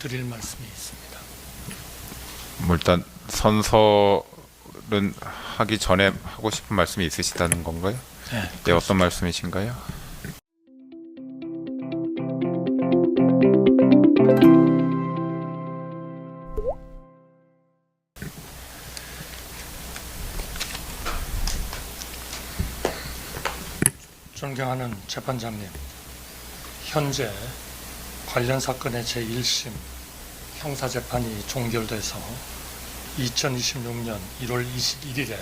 드릴 말씀이 있습니다. 뭐 일단 선서는 하기 전에 하고 싶은 말씀이 있으시다는 건가요? 네, 네, 어떤 말씀이신가요? 존경하는 재판장님, 현재 관련 사건의 제1심 형사재판이 종결돼서 2026년 1월 21일에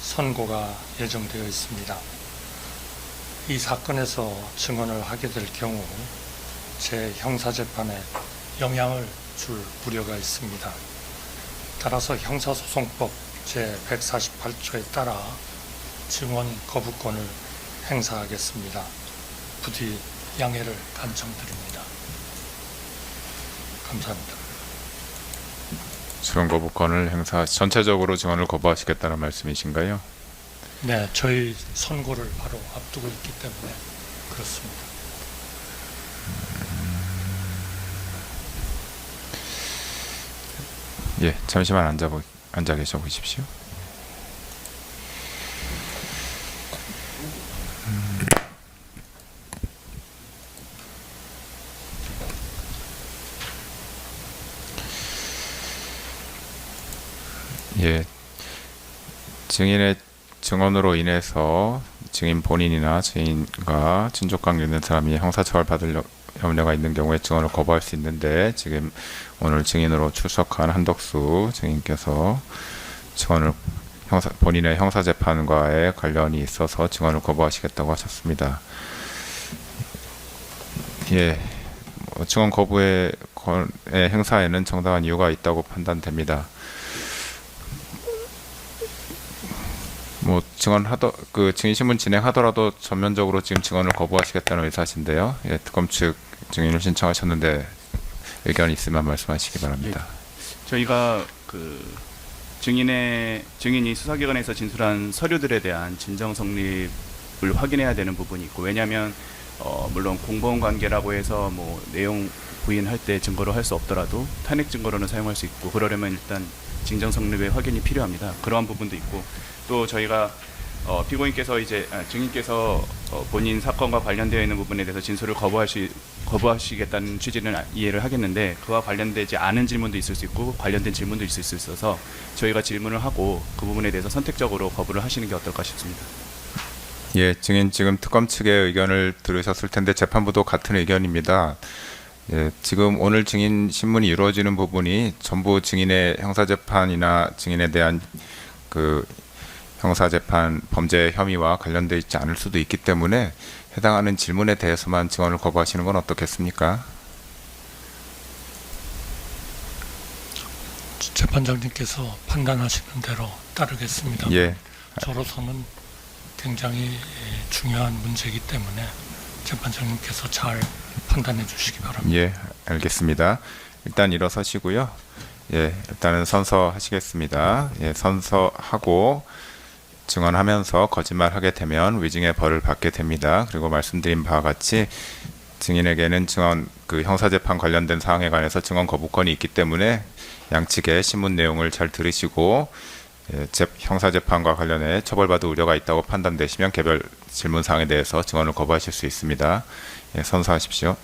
선고가 예정되어 있습니다. 이 사건에서 증언을 하게 될 경우 제 형사재판에 영향을 줄 우려가 있습니다. 따라서 형사소송법 제148조에 따라 증언 거부권을 행사하겠습니다. 부디 양해를 간청드립니다. 감사합니다. 증언 거부권을 행사 전체적으로 증언을 거부하시겠다는 말씀이신가요? 네, 저희 선고를 바로 앞두고 있기 때문에 그렇습니다. 예, 잠시만 앉아 보, 앉아 계셔 보십시오. 예, 증인의 증언으로 인해서 증인 본인이나 증인과 친족 관계 있는 사람이 형사처벌 받을 염려가 있는 경우에 증언을 거부할 수 있는데 지금 오늘 증인으로 출석한 한덕수 증인께서 증언을 형사, 본인의 형사 재판과의 관련이 있어서 증언을 거부하시겠다고 하셨습니다. 예, 뭐 증언 거부의 행사에는 정당한 이유가 있다고 판단됩니다. 뭐 증언하더 그 증인 신문 진행하더라도 전면적으로 지금 증언을 거부하시겠다는 의사신데요. 예, 특검 측 증인을 신청하셨는데 의견 있으면 말씀하시기 바랍니다. 저희가 그 증인의 증인이 수사기관에서 진술한 서류들에 대한 진정 성립을 확인해야 되는 부분이 있고 왜냐하면 어 물론 공범 관계라고 해서 뭐 내용 부인할 때 증거로 할 수 없더라도 탄핵 증거로는 사용할 수 있고 그러려면 일단 진정 성립의 확인이 필요합니다. 그러한 부분도 있고 또 저희가 어, 피고인께서 이제 아, 증인께서 어, 본인 사건과 관련되어 있는 부분에 대해서 진술을 거부하시 거부하시겠다는 취지는 아- 이해를 하겠는데 그와 관련되지 않은 질문도 있을 수 있고 관련된 질문도 있을 수 있어서 저희가 질문을 하고 그 부분에 대해서 선택적으로 거부를 하시는 게 어떨까 싶습니다. 예, 증인 지금 특검 측의 의견을 들으셨을 텐데 재판부도 같은 의견입니다. 예, 지금 오늘 증인 신문이 이루어지는 부분이 전부 증인의 형사 재판이나 증인에 대한 그 형사 재판 범죄 혐의와 관련돼 있지 않을 수도 있기 때문에 해당하는 질문에 대해서만 증언을 거부하시는 건 어떻겠습니까? 재판장님께서 판단하시는 대로 따르겠습니다. 예, 저로서는 굉장히 중요한 문제이기 때문에 재판장님께서 잘 판단해 주시기 바랍니다. 예, 알겠습니다. 일단 일어서시고요. 예, 일단은 선서 하시겠습니다. 예, 선서하고 증언하면서 거짓말하게 되면 위증의 벌을 받게 됩니다. 그리고 말씀드린 바와 같이 증인에게는 증언 그 형사재판 관련된 사항에 관해서 증언 거부권이 있기 때문에 양측의 신문 내용을 잘 들으시고 예, 재- 형사재판과 관련해 처벌받을 우려가 있다고 판단되시면 개별 질문 사항에 대해서 증언을 거부하실 수 있습니다. 예, 선서하십시오.